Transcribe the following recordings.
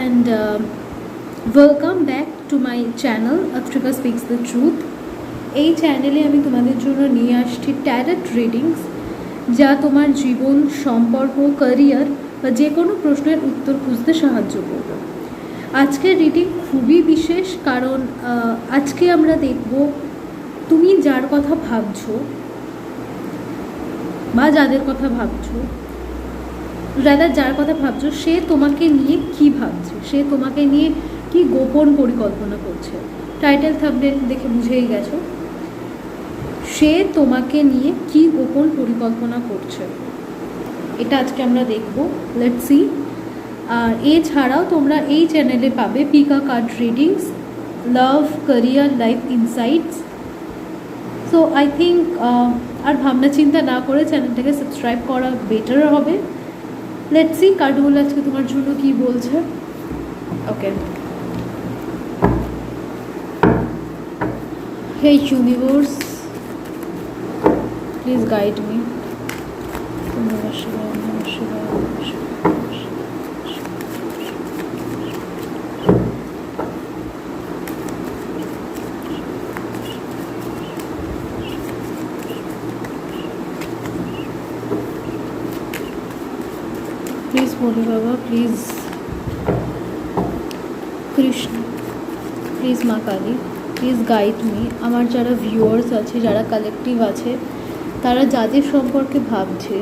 and uh, welcome back to my channel Atrika Speaks the Truth. এই চ্যানেলে আমি তোমাদের জন্য নিয়ে আসছি ট্যারেট রিডিংস যা তোমার জীবন সম্পর্ক ক্যারিয়ার বা যে কোনো প্রশ্নের উত্তর খুঁজতে সাহায্য করবে আজকের রিডিং খুবই বিশেষ কারণ আজকে আমরা দেখব তুমি যার কথা ভাবছ বা যাদের কথা ভাবছ রাদার যার কথা ভাবছ, সে তোমাকে নিয়ে কি ভাবছে? সে তোমাকে নিয়ে কি গোপন পরিকল্পনা করছে? টাইটেল থাবনেল দেখে বুঝেই গেছো? সে তোমাকে নিয়ে কি গোপন পরিকল্পনা করছে? এটা আজকে আমরা দেখব। লেট সি আর এছাড়াও তোমরা এই চ্যানেলে পাবে pick a card readings love career life insights so I think আর ভাবনা চিন্তা না করে চ্যানেলটাকে সাবস্ক্রাইব করা বেটার হবে। লেটস সি কার্ডগুলো আজকে তোমার জন্য কি বলছে? Okay hey universe please guide me নমস্কার বলি বাবা প্লিজ কৃষ্ণ প্লিজ মা কালী প্লিজ গাইড মি আমার যারা ভিউয়ার্স আছে, যারা কালেকটিভ আছে, তারা যাদের সম্পর্কে ভাবছে,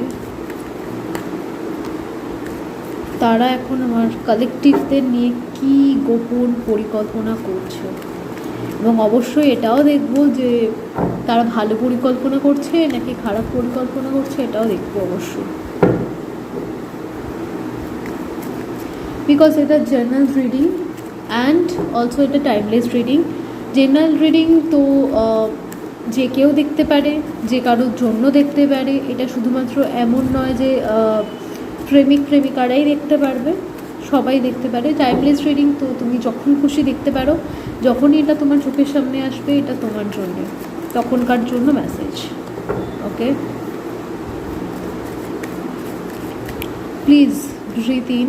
তারা এখন আমার কালেকটিভদের নিয়ে কি গোপন পরিকল্পনা করছে? এবং অবশ্যই এটাও দেখব যে তারা ভালো পরিকল্পনা করছে নাকি খারাপ পরিকল্পনা করছে, এটাও দেখব অবশ্যই। বিকজ এটা জার্নাল রিডিং অ্যান্ড অলসো এটা টাইমলেস রিডিং জেনারেল রিডিং তো যে কেউ দেখতে পারে, যে কারোর জন্য দেখতে পারে, এটা শুধুমাত্র এমন নয় যে প্রেমিক প্রেমিকারাই দেখতে পারবে, সবাই দেখতে পারে। টাইমলেস রিডিং তো তুমি যখন খুশি দেখতে পারো, যখনই এটা তোমার চোখের সামনে আসবে, এটা তোমার জন্য। তখনকার জন্য message okay please breathe in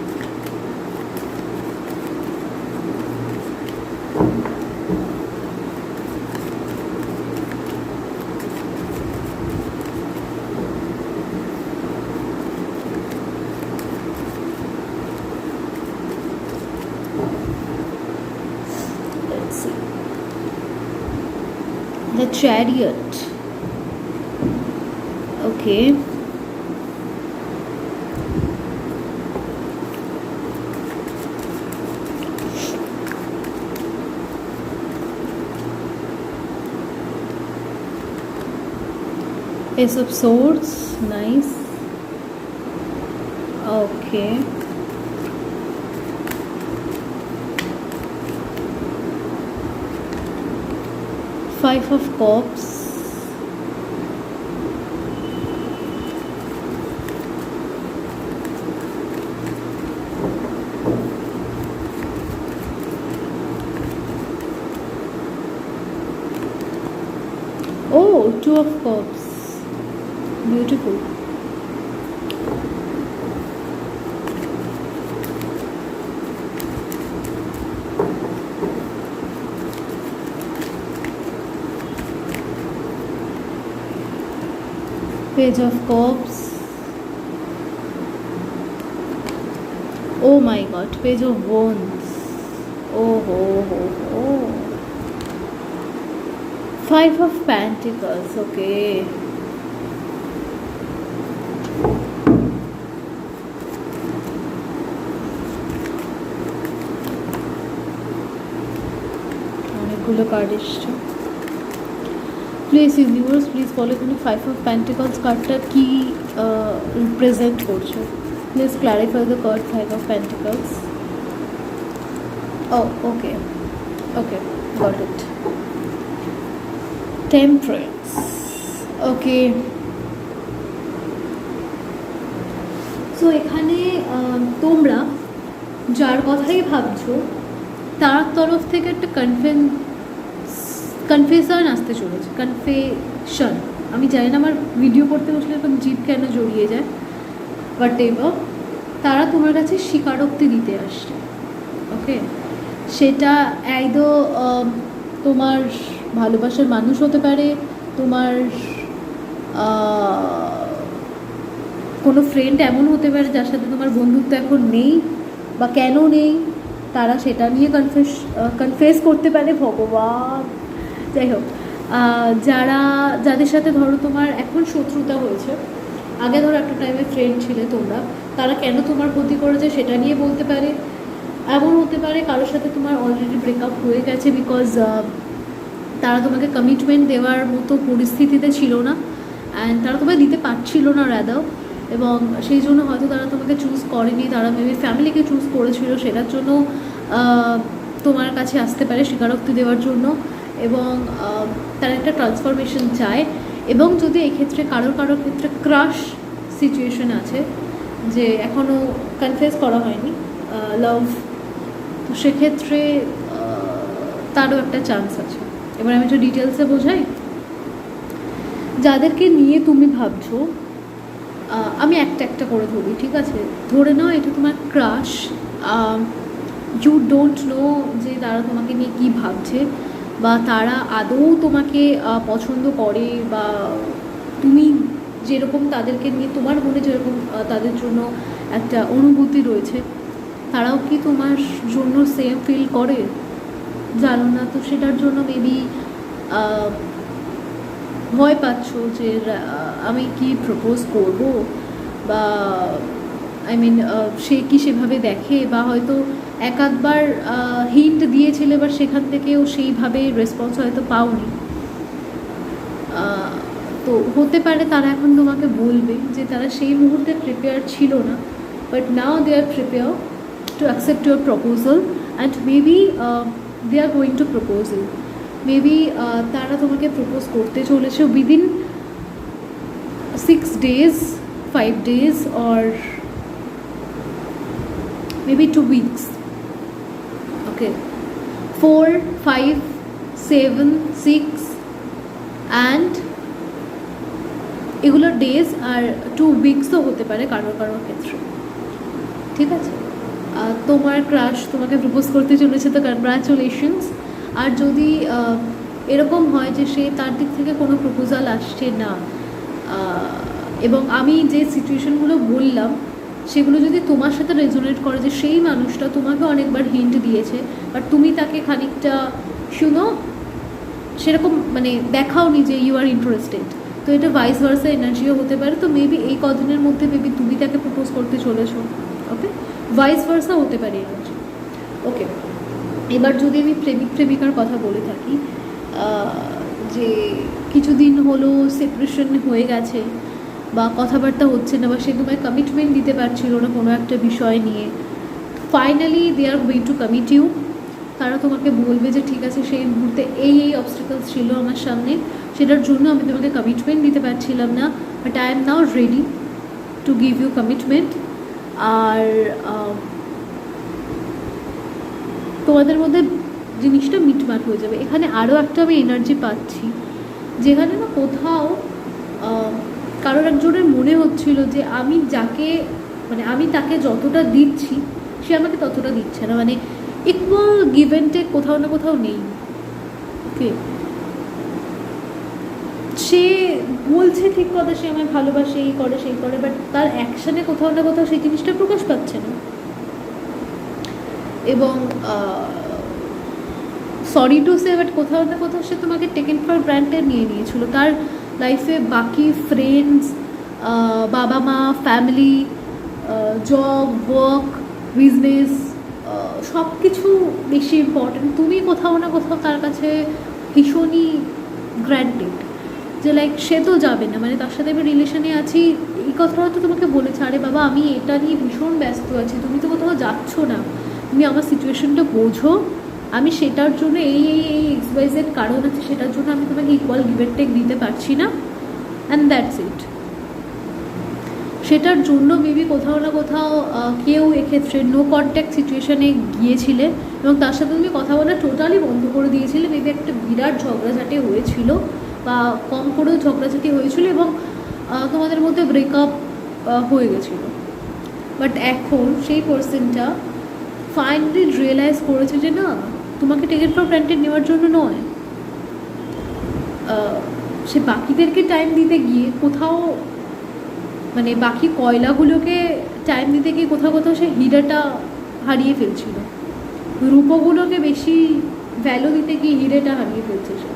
chariot. Okay. Ace of swords. Nice. Okay five of cups oh two of cups beautiful page of cups oh my god page of wands oh ho ho ho five of pentacles okay অনেকগুলো card এসছে please universe please বলো এখানে five of pentacles কার্ডটা কি represent করছে please clarify the card five of pentacles O okay okay got it temperance okay so এখানে আহ, তোমরা যার কথাই ভাবছ তার তরফ থেকে একটা কনফেন কনফেশন আসতে চলেছে। কনফেশন আমি জানি না আমার ভিডিও করতে বসলে এরকম জিপ কেন জড়িয়ে যায় বাট এবার তারা তোমার কাছে স্বীকারোক্তি দিতে আসছে। ওকে সেটা একদো তোমার ভালোবাসার মানুষ হতে পারে, তোমার কোনো ফ্রেন্ড এমন হতে পারে যার সাথে তোমার বন্ধুত্ব এখন নেই বা কেন নেই, তারা সেটা নিয়ে কনফেস কনফেস করতে পারে, ভগবান। যাই হোক যারা, যাদের সাথে ধরো তোমার এখন শত্রুতা হয়েছে, আগে ধরো একটা টাইমে ফ্রেন্ড ছিলে তোমরা, তারা কেন তোমার ক্ষতি করেছে সেটা নিয়ে বলতে পারে। এমন হতে পারে কারোর সাথে তোমার অলরেডি ব্রেকআপ হয়ে গেছে বিকজ তারা তোমাকে কমিটমেন্ট দেওয়ার মতো পরিস্থিতিতে ছিল না অ্যান্ড তারা তোমাকে দিতে পারছিল না রাদাও এবং সেই জন্য হয়তো তারা তোমাকে চুজ করেনি, তারা মেবি ফ্যামিলিকে চুজ করেছিল, সেটার জন্য তোমার কাছে আসতে পারে স্বীকারোক্তি দেওয়ার জন্য। এবং তারা একটা ট্রান্সফরমেশন চায় এবং যদি এক্ষেত্রে কারোর কারোর ক্ষেত্রে ক্রাশ সিচুয়েশন আছে, যে এখনও কনফেস করা হয়নি লাভ তো সেক্ষেত্রে তারও একটা চান্স আছে। এবার আমি একটু ডিটেলসে বোঝাই। যাদেরকে নিয়ে তুমি ভাবছ আমি একটা একটা করে ধরি, ঠিক আছে? ধরে নাও এটা তোমার ক্রাশ ইউ ডোন্ট নো যে তারা তোমাকে নিয়ে কী ভাবছে। বা তারা আদৌ তোমাকে পছন্দ করে বা তুমি যেরকম তাদেরকে নিয়ে, তোমার মনে যেরকম তাদের জন্য একটা অনুভূতি রয়েছে, তারাও কি তোমার জন্য সেম ফিল করে? জানো না, তো সেটার জন্য মেবি ভয় পাচ্ছ যে আমি কি প্রপোজ করব? বা আই মিন সে কি সেভাবে দেখে? বা হয়তো এক আধবার হিন্ট দিয়েছিলে বা সেখান থেকেও সেইভাবে রেসপন্স হয়তো পাওনি। তো হতে পারে তারা এখন তোমাকে বলবে যে তারা সেই মুহূর্তে প্রিপেয়ার ছিল না but now they are prepare to accept your proposal and maybe they are going to proposal maybe তারা তোমাকে প্রপোজ করতে চলেছে within six days five days or maybe two weeks okay four five seven six and এগুলো days আর two উইকসও হতে পারে কারোর কারোর ক্ষেত্রে। ঠিক আছে? তোমার ক্রাশ তোমাকে প্রপোজ করতে চলেছে তো কনগ্রাচুলেশনস আর যদি এরকম হয় যে সে তার দিক থেকে কোনো প্রপোজাল আসছে না এবং আমি যে সিচুয়েশনগুলো বললাম সেগুলো যদি তোমার সাথে রেজোনেট করে যে সেই মানুষটা তোমাকে অনেকবার হিন্ট দিয়েছে বাট তুমি তাকে খানিকটা শুনো, সেরকম মানে দেখাওনি যে ইউ আর ইন্টারেস্টেড তো এটা ভাইস ভার্সা এনার্জিও হতে পারে, তো মেবি এই কদিনের মধ্যে মেবি তুমি তাকে প্রপোজ করতে চলেছো ওকে ভাইস ভার্সা হতে পারে এনার্জি ওকে এবার যদি আমি প্রেমিক প্রেমিকার কথা বলে থাকি যে কিছুদিন হলো সেপারেশন হয়ে গেছে বা কথাবার্তা হচ্ছে না বা সে তোমায় কমিটমেন্ট দিতে পারছিল না কোনো একটা বিষয় নিয়ে। Finally they are going to commit you তারা তোমাকে বলবে যে ঠিক আছে, সেই মুহূর্তে এই এই অবস্টিকলস ছিল আমার সামনে, সেটার জন্য আমি তোমাকে কমিটমেন্ট দিতে পারছিলাম না but I am now ready to give you commitment আর তোমাদের মধ্যে জিনিসটা মিটমাট হয়ে যাবে। এখানে আরও একটা আমি এনার্জি পাচ্ছি, যেখানে না কোথাও কারোর একজনের মনে হচ্ছিল যে আমি যাকে মানে আমি তাকে যতটা দিচ্ছি, সে আমাকে ততটা দিচ্ছে না। মানে ইকুয়াল গিভ অ্যান্ড টেক কোথাও না কোথাও নেই। ওকে সে বলছে ঠিক কথা, সে আমায় ভালোবাসে, এই করে, সেই করে বাট তার অ্যাকশানে কোথাও না কোথাও সেই জিনিসটা প্রকাশ পাচ্ছে না। এবং সরি টু সে বাট কোথাও না কোথাও সে তোমাকে টেকেন ফর গ্রান্টেড নিয়ে নিয়েছিল। তার লাইফে বাকি ফ্রেন্ডস বাবা মা ফ্যামিলি জব ওয়ার্ক বিজনেস সব কিছু বেশি ইম্পর্ট্যান্ট তুমি কোথাও না কোথাও তার কাছে ভীষণই গ্র্যান্টেড যে লাইক সে তো যাবে না। মানে তার সাথে আমি রিলেশনে আছি। এই কথাটা তো তোমাকে বলেছে। আরে বাবা, আমি এটা নিয়ে ভীষণ ব্যস্ত আছি। তুমি তো কোথাও যাচ্ছ না। তুমি আমার সিচুয়েশনটা বোঝো। আমি সেটার জন্য এই এই এই এক্সওয়াইজেড কারণ আছে, সেটার জন্য আমি তোমাকে ইকুয়াল গিভের টেক দিতে পারছি না। অ্যান্ড দ্যাটস ইট সেটার জন্য মেবি কোথাও না কোথাও কেউ এক্ষেত্রে নো কন্ট্যাক্ট সিচুয়েশানে গিয়েছিলে এবং তার সাথে তুমি কথা বলা টোটালি বন্ধ করে দিয়েছিলে। মেবি একটা বিরাট ঝগড়াঝাটি হয়েছিল বা কম করেও ঝগড়াঝাটি হয়েছিল এবং তোমাদের মধ্যে ব্রেকআপ হয়ে গেছিল। বাট এখন সেই পার্সনটা ফাইনালি রিয়েলাইজ করেছে যে না তোমাকে টিকিট ফর গ্রান্টেড নেওয়ার জন্য নয়। সে বাকিদেরকে টাইম দিতে গিয়ে কোথাও মানে বাকি কয়লাগুলোকে টাইম দিতে গিয়ে কোথাও কোথাও সে হীরাটা হারিয়ে ফেলছিল। রূপগুলোকে বেশি ভ্যালু দিতে গিয়ে হিরেটা হারিয়ে ফেলছে সে।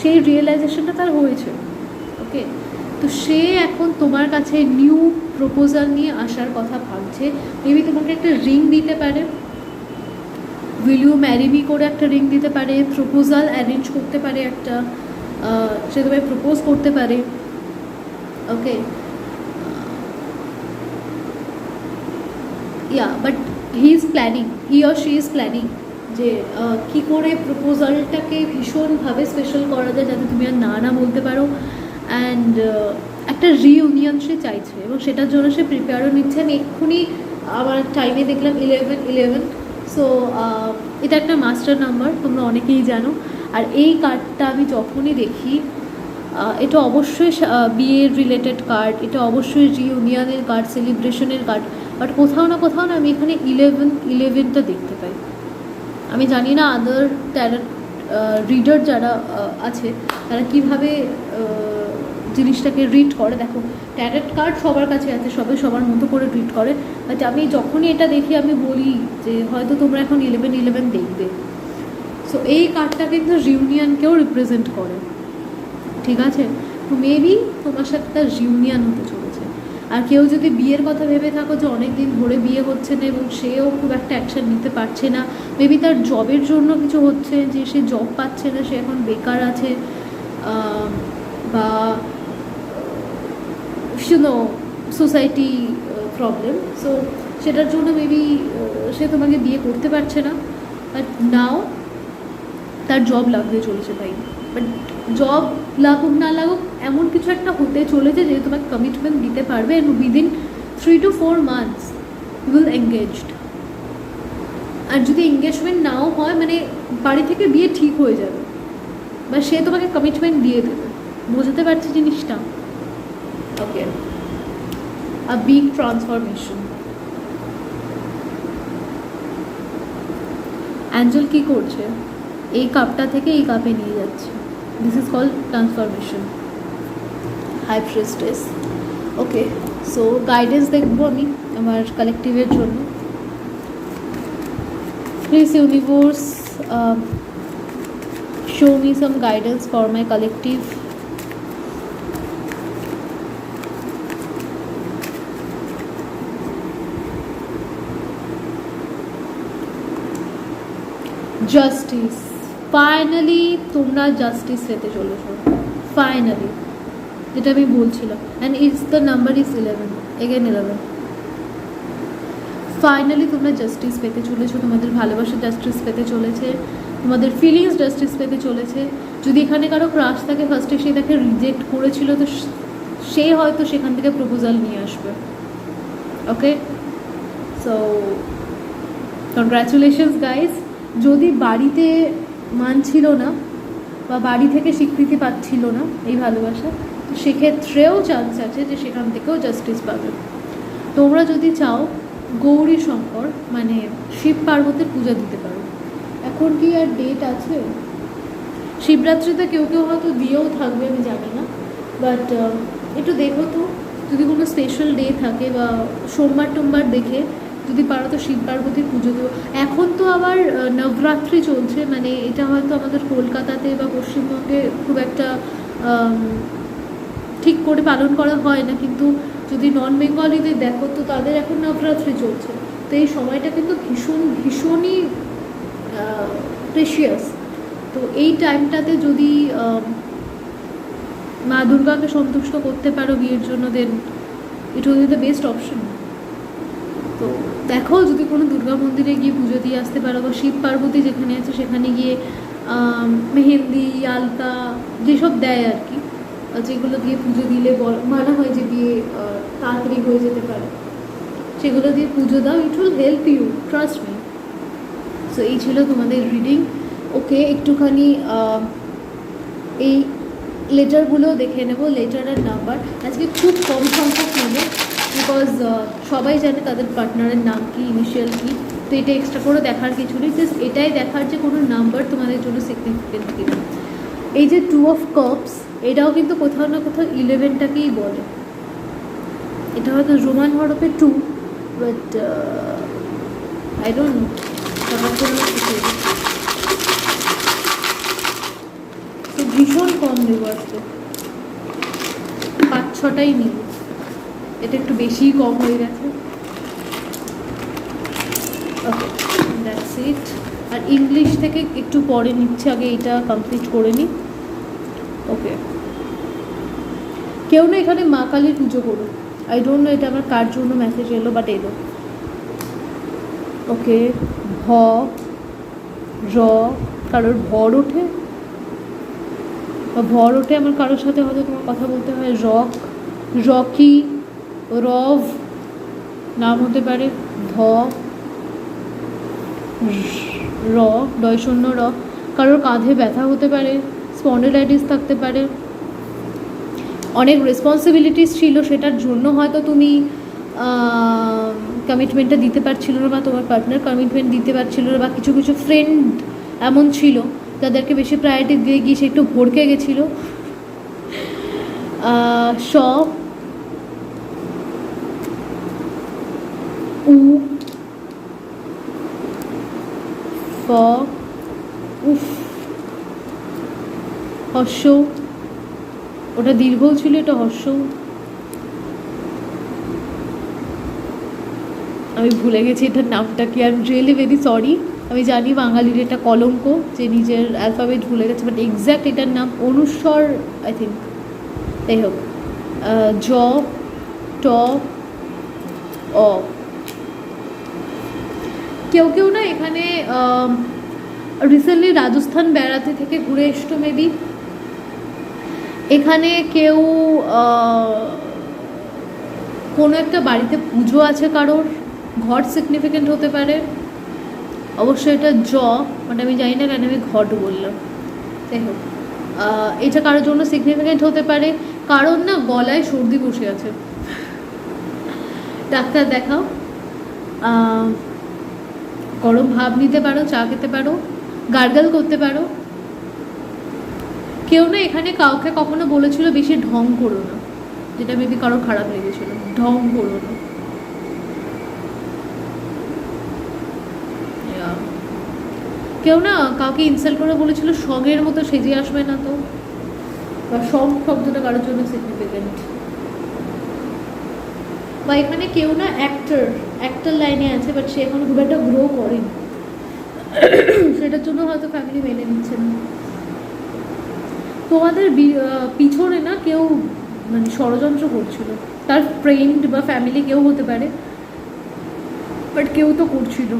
সেই রিয়েলাইজেশনটা তার হয়েছে। ওকে তো সে এখন তোমার কাছে নিউ প্রপোজাল নিয়ে আসার কথা ভাবছে। মেবি তোমাকে একটা রিং দিতে পারে। উইল ইউ ম্যারি মি করে একটা রিং দিতে পারে প্রপোজাল অ্যারেঞ্জ করতে পারে একটা সে তোমায় প্রপোজ করতে পারে? Okay yeah but he is planning he or she is planning যে আহ, কি করে প্রপোজালটাকে ভীষণভাবে স্পেশাল করা যায় যাতে তুমি আর না না বলতে পারো? অ্যান্ড একটা রিইউনিয়ন সে চাইছে এবং সেটার জন্য সে প্রিপেয়ারও নিচ্ছে আমি এক্ষুনি আমার টাইমে দেখলাম ইলেভেন ইলেভেন সো এটা একটা মাস্টার নাম্বার তোমরা অনেকেই জানো। আর এই কার্ডটা আমি যখনই দেখি এটা অবশ্যই বিয়ের রিলেটেড কার্ড এটা অবশ্যই রিউনিয়নের কার্ড সেলিব্রেশনের কার্ড বাট কোথাও না কোথাও না আমি এখানে ইলেভেন ইলেভেনটা দেখতে পাই। আমি জানি না আদার ট্যালেন্ট রিডার যারা আছে, তারা কীভাবে জিনিসটাকে রিড করে। দেখো ট্যারেট কার্ড সবার কাছে আছে সবাই সবার মতো করে ট্রিট করে। বাট আমি যখনই এটা দেখি আমি বলি যে হয়তো তোমরা এখন ইলেভেন ইলেভেন দেখবে। সো এই কার্ডটা কিন্তু রিউনিয়নকেও রিপ্রেজেন্ট করে। ঠিক আছে? তো মেবি তোমার সাথে তার রিউনিয়ন হতে চলেছে। আর কেউ যদি বিয়ের কথা ভেবে থাকো যে অনেক দিন ধরে বিয়ে হচ্ছে না এবং সেও খুব একটা অ্যাকশন নিতে পারছে না মেবি তার জবের জন্য কিছু হচ্ছে যে সে জব পাচ্ছে না সে এখন বেকার আছে আহ, শুনো সোসাইটি প্রবলেম সো সেটার জন্য মেবি সে তোমাকে বিয়ে করতে পারছে না বাট নাও তার জব লাগতে চলেছে তাই বাট জব লাগুক না লাগুক, এমন কিছু একটা হতে চলেছে যে তোমাকে কমিটমেন্ট দিতে পারবে and within three two four months will engaged আর যদি এঙ্গেজমেন্ট নাও হয় মানে বাড়ি থেকে বিয়ে ঠিক হয়ে যাবে, বা সে তোমাকে কমিটমেন্ট দিয়ে দেবে, বোঝাতে পারছে জিনিসটা। Okay a big transformation angel কি করছে? এই কাপটা থেকে এই কাপে নিয়ে যাচ্ছে। This is call transformation high priestess okay so guidance দেখব আমি আমার কালেকটিভের জন্য। Please universe show me some guidance for my collective justice finally তোমরা জাস্টিস পেতে চলেছো। ফাইনালি যেটা আমি বলছিলাম। And it's the number is eleven again eleven finally তোমরা জাস্টিস পেতে চলেছো। তোমাদের ভালোবাসা জাস্টিস পেতে চলেছে। তোমাদের ফিলিংস জাস্টিস পেতে চলেছে। যদি এখানে কারও ক্রাশ থাকে ফার্স্টে সে তাকে রিজেক্ট করেছিল, তো সে হয়তো সেখান থেকে প্রপোজাল নিয়ে আসবে। ওকে সো কংগ্রাচুলেশনস গাইস যদি বাড়িতে মানছিল না বা বাড়ি থেকে স্বীকৃতি পাচ্ছিল না এই ভালোবাসা, তো সেক্ষেত্রেও চান্স আছে যে সেখান থেকেও জাস্টিস পাবে। তোমরা যদি চাও গৌরী শঙ্কর মানে শিব পার্বতীর পূজা দিতে পারো। এখন কি আর ডেট আছে? শিবরাত্রিতে কেউ কেউ হয়তো দিয়েও থাকবে, আমি জানি না। বাট একটু দেখো তো, যদি কোনো স্পেশাল ডে থাকে বা সোমবার টোমবার দেখে যদি পারো তো শিব পার্বতীর পুজো দেবো। এখন তো আবার নবরাত্রি চলছে মানে এটা হয়তো আমাদের কলকাতাতে বা পশ্চিমবঙ্গে খুব একটা ঠিক করে পালন করা হয় না। কিন্তু যদি নন বেঙ্গলিদের দেখো, তো তাদের এখন নবরাত্রি চলছে। তো এই সময়টা কিন্তু ভীষণ, ভীষণই প্রেশিয়াস তো এই টাইমটাতে যদি মা দুর্গাকে সন্তুষ্ট করতে পারো বিয়ের জন্য then it will the best option তো দেখো, যদি কোনো দুর্গা মন্দিরে গিয়ে পুজো দিয়ে আসতে পারো বা শিব পার্বতী যেখানে আছে, সেখানে গিয়ে মেহেন্দি, আলতা যেসব দেয় আর কি যেগুলো দিয়ে পুজো দিলে মানা হয় যে বিয়ে তাড়াতাড়ি হয়ে যেতে পারে, সেগুলো দিয়ে পুজো দাও it will help you trust me so এই ছিল তোমাদের রিডিং ওকে একটুখানি এই লেটারগুলো দেখে নেব লেটারের নাম্বার আজকে খুব কম সংখ্যক নেব। বিকজ সবাই জানে তাদের পার্টনারের নাম কি ইনিশিয়াল কি, তো এটা এক্সট্রা করে দেখার কিছু নেই। জাস্ট এটাই দেখার যে কোনো নাম্বার তোমাদের জন্য সিগনিফিকেন্ট কিনা। এই যে টু অফ কপস এটাও কিন্তু কোথাও না কোথাও ইলেভেনটাকেই বলে। এটা হয়তো রোমান হরফে too but I don't know ভীষণ কম দেবো আজকে পাঁচ ছটাই নিব। এটা একটু বেশিই কম হয়ে গেছে। ওকে আর ইংলিশ থেকে একটু পরে নিচ্ছে, আগে এটা কমপ্লিট করে নিই ওকে কেউ না এখানে মা কালীর পুজো করো আই ডোন্ট নো এটা আমার কার জন্য মেসেজ এলো বাট এলো। ওকে ভ, র, কারোর ভর ওঠে? ভর ওঠে, আমার কারোর সাথে হয়তো তোমার কথা বলতে হয়। রক, রকি রভ, নাম হতে পারে ধ, র ডয় শূন্য র। কারোর কাঁধে ব্যথা হতে পারে স্পন্ডিলাইটিস থাকতে পারে। অনেক রেসপন্সিবিলিটিস ছিল, সেটার জন্য হয়তো তুমি কমিটমেন্টটা দিতে পারছিল না বা তোমার পার্টনার কমিটমেন্ট দিতে পারছিল না বা কিছু কিছু ফ্রেন্ড এমন ছিল, যাদেরকে বেশি প্রায়োরিটি দিয়ে গিয়ে সে একটু ভড়কে গেছিল। স উ, ফ, উফ, হর্ষ। ওটা দীর্ঘ ছিল, এটা হর্ষ। আমি ভুলে গেছি এটার নামটা কি এম রিয়েলি ভেরি সরি আমি জানি বাঙালির এটা কলঙ্ক, যে নিজের অ্যালফাবেট ভুলে গেছে বাট এক্স্যাক্ট এটার নাম অনুস্বর আই থিঙ্ক যাই হোক জ, ট, অ। কেউ কেউ না এখানে রিসেন্টলি রাজস্থান বেড়াতে থেকে ঘুরে এসছো মেবি এখানে কেউ কোনো একটা বাড়িতে পুজো আছে কারোর? ঘট সিগনিফিকেন্ট হতে পারে। অবশ্যই এটা জ মানে আমি জানি না কেন আমি ঘট বললাম। যাই হোক এটা কারোর জন্য সিগনিফিকেন্ট হতে পারে। কারণ না, গলায় সর্দি বসে আছে। ডাক্তার দেখাও। গরম ভাব নিতে পারো, চা খেতে পারো, গার্গল করতে পারো। কেউ না এখানে কাউকে কখনো বলেছিল বেশি ঢং করো না, যেটা মেবি কারও খারাপ লেগেছিল। ঢং করো না। কেউ না কাউকে ইনসাল্ট করে বলেছিল সঙ্গের মতো সেজে আসবে না তো। বা সং শব্দটা কারোর জন্য সিগনিফিকেন্ট বা এখানে কেউ না অ্যাক্টর অ্যাক্টর লাইনে আছে বাট সে এখন খুব একটা গ্রো করেনি। সেটার জন্য হয়তো ফ্যামিলি মেনে নিচ্ছে না। তোমাদের পিছনে না কেউ মানে ষড়যন্ত্র করছিল। তার ফ্রেন্ড বা ফ্যামিলি কেউ হতে পারে বাট কেউ তো করছিল।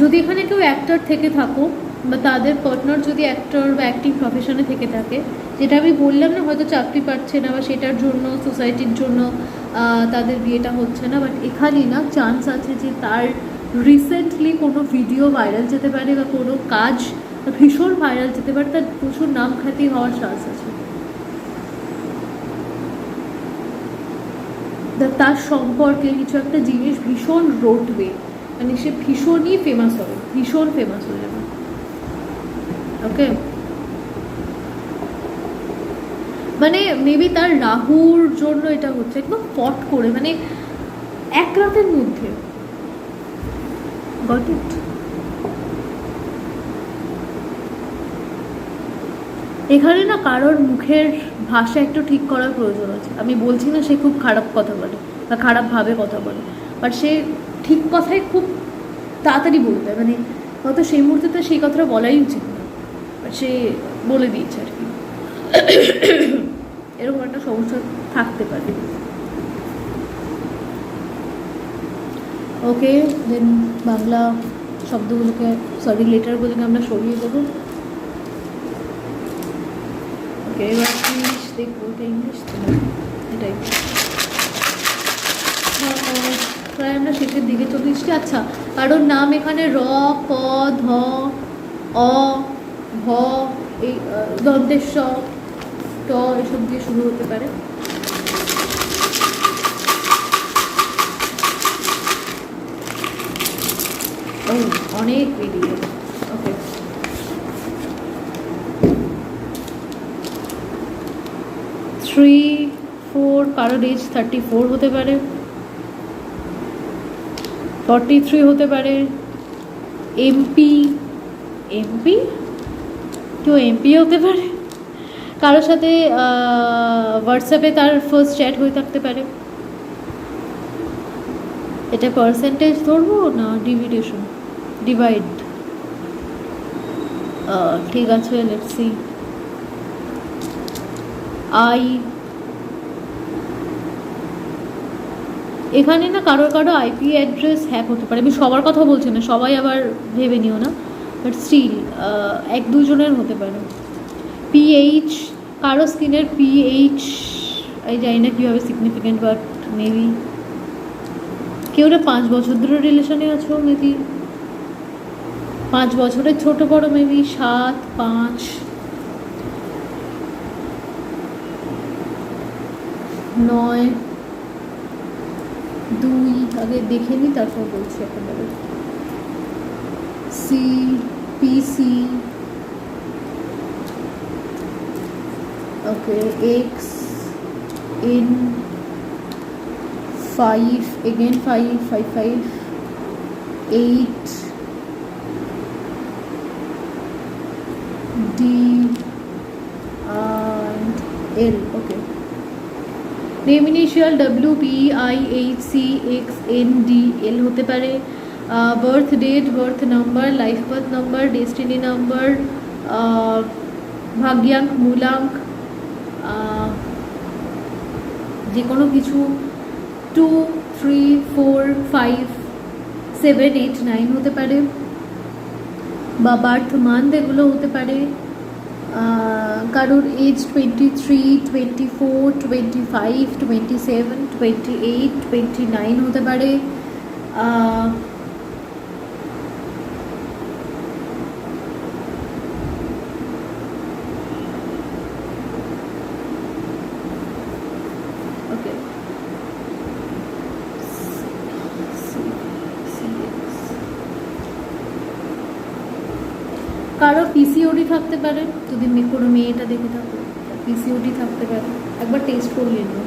যদি এখানে কেউ অ্যাক্টর থেকে থাকো বা তাদের পার্টনার যদি অ্যাক্টর বা অ্যাক্টিং প্রফেশনে থেকে থাকে, যেটা আমি বললাম না হয়তো চাকরি পাচ্ছে না বা সেটার জন্য সোসাইটির জন্য তাদের বিয়েটা হচ্ছে না বাট এখানে না চান্স আছে যে তার রিসেন্টলি কোনো ভিডিও ভাইরাল যেতে পারে বা কোনো কাজ ভীষণ ভাইরাল যেতে পারে, তার প্রচুর নাম খ্যাতি হওয়ার চান্স আছে। তার সম্পর্কে কিছু একটা জিনিস ভীষণ রটবে মানে সে ভীষণই ফেমাস হবে, ভীষণ ফেমাস হয়ে যাবে। ওকে মানে মেবি তার রাহুর জন্য এটা হচ্ছে একদম ফট করে মানে এক রাতের মধ্যে। গট ইট এখানে না কারোর মুখের ভাষা একটু ঠিক করার প্রয়োজন আছে। আমি বলছি না সে খুব খারাপ কথা বলে বা খারাপভাবে কথা বলে বাট সে ঠিক কথাই খুব তাড়াতাড়ি বলতে মানে হয়তো সেই মুহূর্তে তো সেই কথাটা বলাই উচিত সে বলে দিয়েছে আর কি। এরকম একটা সমস্যা থাকতে পারে। ওকে দেন বাংলা শব্দগুলোকে সরি লেটারগুলোকে আমরা সরিয়ে দেবো। ওকে এবার কি দেখব, এটা ইংলিশ এটাই। প্রায় আমরা শেষের দিকে চলে আচ্ছা কারোর নাম এখানে র, ক, ধ, অ ভ এই দন্তের স ট, এসব দিয়ে শুরু হতে পারে। অনেক বেরিয়ে ওকে থ্রি ফোর কারোর এজ থার্টি ফোর হতে পারে। ফর্টি থ্রি হতে পারে। এমপি এমপি কেউ এমপি হতে পারে। কারোর সাথে হোয়াটসঅ্যাপে তার ফার্স্ট চ্যাট হয়ে থাকতে পারে। এটা পার্সেন্টেজ ধরবো না ডিভিডেশন ডিভাইড ঠিক আছে লেটস সি আই এখানে না কারোর কারও আইপি অ্যাড্রেস হ্যাক হতে পারে। আমি সবার কথা বলছি না, সবাই আবার ভেবে নিও না। বাট স্টিল এক দুজনের হতে পারে। পিএইচ কারও স্কিনের পিএইচ আমি জানি না কীভাবে সিগনিফিকেন্ট বাট মেবি কেউ না পাঁচ বছর ধরে রিলেশনে আছো মেবি পাঁচ বছরের ছোট বড় মেবি সাত, পাঁচ। নয়। দুই, আগে দেখে নিই তারপর বলছি একেবারে C PC okay X in five again five five five eight D and L, okay. Name initial W P I H C X N D L হতে পারে। Birth date birth number life birth number destiny number ভাগ্যাঙ্ক মূলাঙ্ক যে কোনো কিছু two three four five seven eight nine হতে পারে বা birth month এগুলো হতে পারে। আহ, কারোর age twenty three twenty four twenty five twenty seven twenty eight twenty nine হতে পারে। পারে যদি মে- কোনো মেয়েটা দেখে থাকো পিসিওডি থাকতে পারে একবার টেস্ট করিয়ে নিও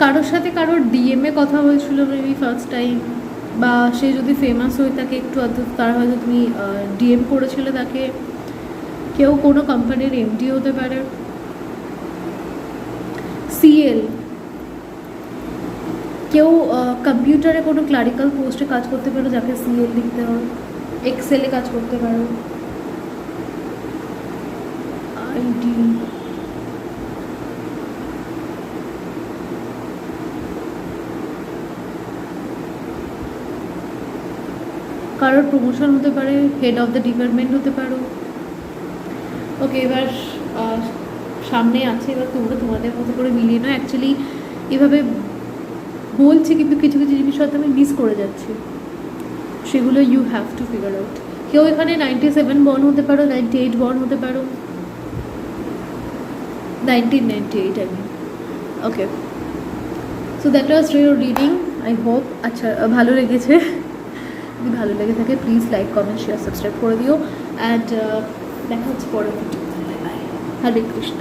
কারোর সাথে কারোর ডিএমএ কথা হয়েছিল মেবি ফার্স্ট টাইম বা সে যদি ফেমাস হয়ে থাকে একটু অর্থাৎ তার হয়তো তুমি ডিএম করেছিলে তাকে। কেউ কোনো কোম্পানির এমডি হতে পারে। সিএল কেউ কম্পিউটারে কোনো ক্লারিক্যাল পোস্টে কাজ করতে পারো, যাকে সিএল লিখতে হয়। এক্সেলে কাজ করতে পারো। কারোর প্রমোশন হতে পারে হেড অফ দ্য ডিপার্টমেন্ট হতে পারো। ওকে এবার সামনে আছে, এবার তোমরা তোমাদের মতো করে মিলিয়ে নাও। অ্যাকচুয়ালি এভাবে বলছি কিন্তু কিছু কিছু জিনিস হয়তো আমি মিস করে যাচ্ছি। সেগুলো you have to figure out কেউ এখানে নাইনটি সেভেন বর্ন হতে পারো নাইনটি এইট বর্ন হতে পারো। Nineteen ninety eight I mean okay so that was reading I hope আচ্ছা ভালো লেগেছে। যদি ভালো লেগে থাকে please like comment share subscribe করে দিও। অ্যান্ড দেখা হচ্ছে পরের ভিডিও হরে কৃষ্ণ।